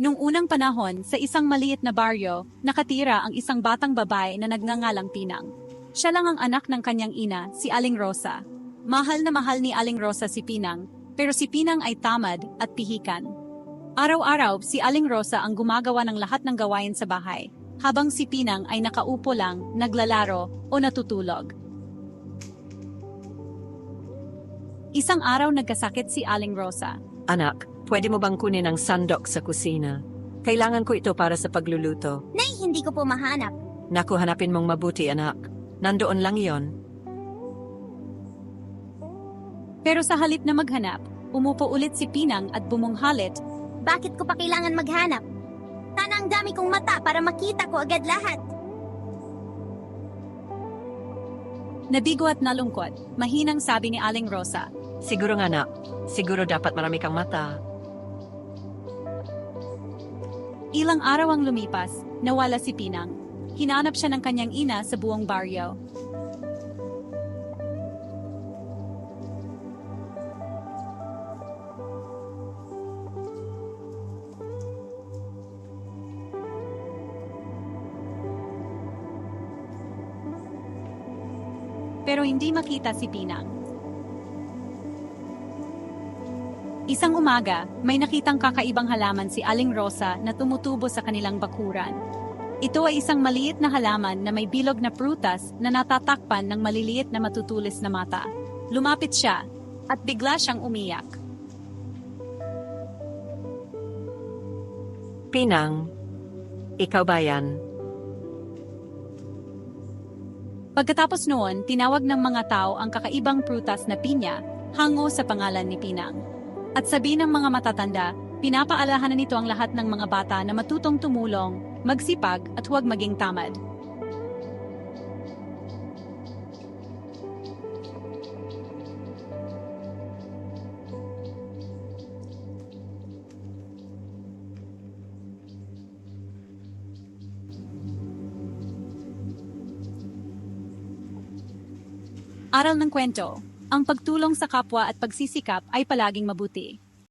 Nung unang panahon, sa isang maliit na baryo, nakatira ang isang batang babae na nagngangalang Pinang. Siya lang ang anak ng kanyang ina, si Aling Rosa. Mahal na mahal ni Aling Rosa si Pinang, pero si Pinang ay tamad at pihikan. Araw-araw, si Aling Rosa ang gumagawa ng lahat ng gawain sa bahay, habang si Pinang ay nakaupo lang, naglalaro o natutulog. Isang araw nagkasakit si Aling Rosa. Anak, pwede mo bang kunin ang sandok sa kusina? Kailangan ko ito para sa pagluluto. Nay, hindi ko po mahanap. Naku, hanapin mong mabuti, anak. Nandoon lang yon. Pero sa halip na maghanap, umupo ulit si Pinang at bumunghalit Bakit ko pa kailangan maghanap? Sana ang dami kong mata para makita ko agad lahat. Nabigo at nalungkot, mahinang sabi ni Aling Rosa. Siguro nga, anak. Siguro dapat marami kang mata. Ilang araw ang lumipas, nawala si Pinang. Hinanap siya ng kanyang ina sa buong baryo. Pero hindi makita si Pinang. Isang umaga, may nakitang kakaibang halaman si Aling Rosa na tumutubo sa kanilang bakuran. Ito ay isang maliit na halaman na may bilog na prutas na natatakpan ng maliliit na matutulis na mata. Lumapit siya at bigla siyang umiyak. Pinang, ikaw ba yan? Pagkatapos noon, tinawag ng mga tao ang kakaibang prutas na pinya hango sa pangalan ni Pinang. At sabi ng mga matatanda, pinapaalahanan nito ang lahat ng mga bata na matutong tumulong, magsipag at huwag maging tamad. Aral ng kwento, ang pagtulong sa kapwa at pagsisikap ay palaging mabuti.